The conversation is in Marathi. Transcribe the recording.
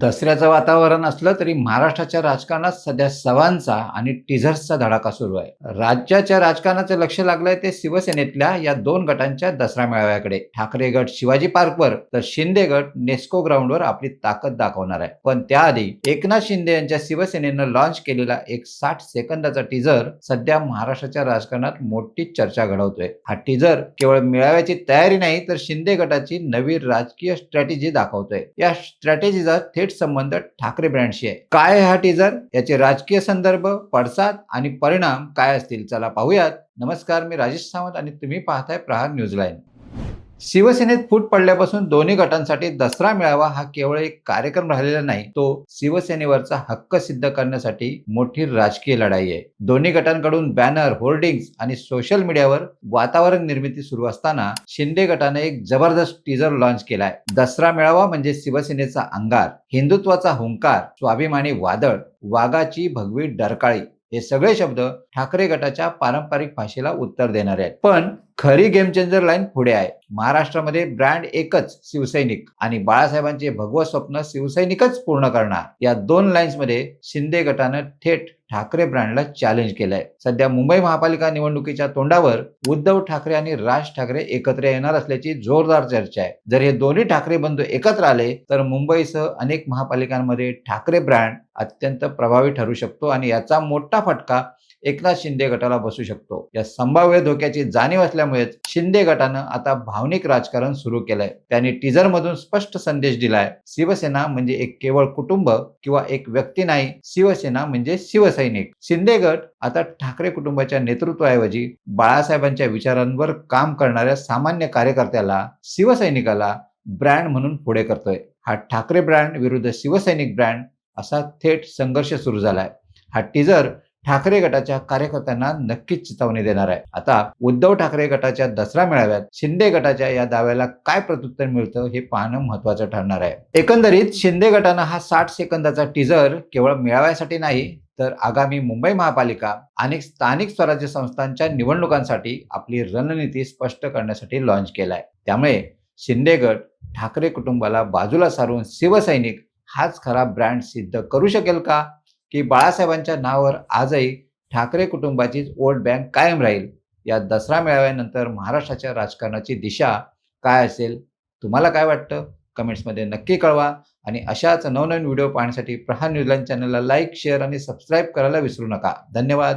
दसऱ्याचं वातावरण असलं तरी महाराष्ट्राच्या राजकारणात सध्या सवांचा आणि टीझर्सचा धडाका सुरू आहे. राज्याच्या राजकारणाचं लक्ष लागलंय ते शिवसेनेतल्या या दोन गटांच्या दसरा मेळाव्याकडे. ठाकरे गट शिवाजी पार्कवर तर शिंदे गट नेस्को ग्राउंडवर आपली ताकद दाखवणार आहे. पण त्याआधी एकनाथ शिंदे यांच्या शिवसेनेनं लॉन्च केलेला एक साठ सेकंदाचा टीझर सध्या महाराष्ट्राच्या राजकारणात मोठी चर्चा घडवतोय. हा टीझर केवळ मेळाव्याची तयारी नाही तर शिंदे गटाची नवी राजकीय स्ट्रॅटेजी दाखवतोय. या स्ट्रॅटेजीचा थेट संबंध ठाकरे ब्रँडशी आहे. काय हा टीझर याचे राजकीय संदर्भ पडसाद आणि परिणाम काय असतील? चला पाहूयात. नमस्कार मी राजेश सावंत आणि तुम्ही पाहताय प्रहार न्यूजलाईन. शिवसेनेत फूट पडल्यापासून दोन्ही गटांसाठी दसरा मेळावा हा केवळ एक कार्यक्रम राहिलेला नाही तो शिवसेनेवरचा हक्क सिद्ध करण्यासाठी मोठी राजकीय लढाई आहे. दोन्ही गटांकडून बॅनर होर्डिंग्स आणि सोशल मीडियावर वातावरण निर्मिती सुरू असताना शिंदे गटाने एक जबरदस्त टीजर लॉन्च केलाय. दसरा मेळावा म्हणजे शिवसेनेचा अंगार हिंदुत्वाचा हुंकार स्वाभिमानी वादळ वाघाची भगवी डरकाळी. हे सगळे शब्द ठाकरे गटाच्या पारंपरिक भाषेला उत्तर देणारे आहेत. पण खरी गेम चेंजर लाईन पुढे आहे. महाराष्ट्रामध्ये ब्रँड एकच शिवसैनिक आणि बाळासाहेबांचे भगवत स्वप्न शिवसैनिकच पूर्ण करणार. या दोन लाईन्समध्ये शिंदे गटानं थेट ठाकरे ब्रँडला चॅलेंज केलंय. सध्या मुंबई महापालिका निवडणुकीच्या तोंडावर उद्धव ठाकरे आणि राज ठाकरे एकत्र येणार असल्याची जोरदार चर्चा आहे. जर हे दोन्ही ठाकरे बंधू एकत्र आले तर मुंबईसह अनेक महापालिकांमध्ये ठाकरे ब्रँड अत्यंत प्रभावी ठरू शकतो आणि याचा मोठा फटका एकनाथ शिंदे गटाला बसू शकतो. या संभाव्य धोक्याची जाणीव असल्यामुळेच शिंदे गटानं आता भावनिक राजकारण सुरू केलंय. त्यांनी टीजर मधून स्पष्ट संदेश दिलाय. शिवसेना म्हणजे एक केवळ कुटुंब किंवा एक व्यक्ती नाही शिवसेना म्हणजे शिवसैनिक. शिंदे गट आता ठाकरे कुटुंबाच्या नेतृत्वाऐवजी बाळासाहेबांच्या विचारांवर काम करणाऱ्या सामान्य कार्यकर्त्याला शिवसैनिकाला ब्रँड म्हणून पुढे करतोय. हा ठाकरे ब्रँड विरुद्ध शिवसैनिक ब्रँड असा थेट संघर्ष सुरू झालाय. हा टीजर ठाकरे गटाच्या कार्यकर्त्यांना नक्कीच चितावणी देणार आहे. आता उद्धव ठाकरे गटाच्या दसरा मेळाव्यात शिंदे गटाच्या या दाव्याला काय प्रत्युत्तर मिळतं हे पाहणं महत्वाचं ठरणार आहे. एकंदरीत शिंदे गटानं हा साठ सेकंदाचा टीजर केवळ मेळाव्यासाठी नाही तर आगामी मुंबई महापालिका आणि स्थानिक स्वराज्य संस्थांच्या निवडणुकांसाठी आपली रणनीती स्पष्ट करण्यासाठी लॉन्च केलाय. त्यामुळे शिंदे गट ठाकरे कुटुंबाला बाजूला सारून शिवसैनिक हाच खरा ब्रँड सिद्ध करू शकेल का? की बाळासाहेबांच्या नावावर आजही ठाकरे कुटुंबाचीच वोट बँक कायम राहील. या दसरा मेळाव्यानंतर महाराष्ट्राच्या राजकारणाची दिशा काय असेल? तुम्हाला काय वाटतं? कमेंट्समध्ये नक्की कळवा. आणि अशाच नवनवीन व्हिडिओ पाहण्यासाठी प्रहार न्यूजलाईन चॅनलला लाईक शेअर आणि सबस्क्राईब करायला विसरू नका. धन्यवाद.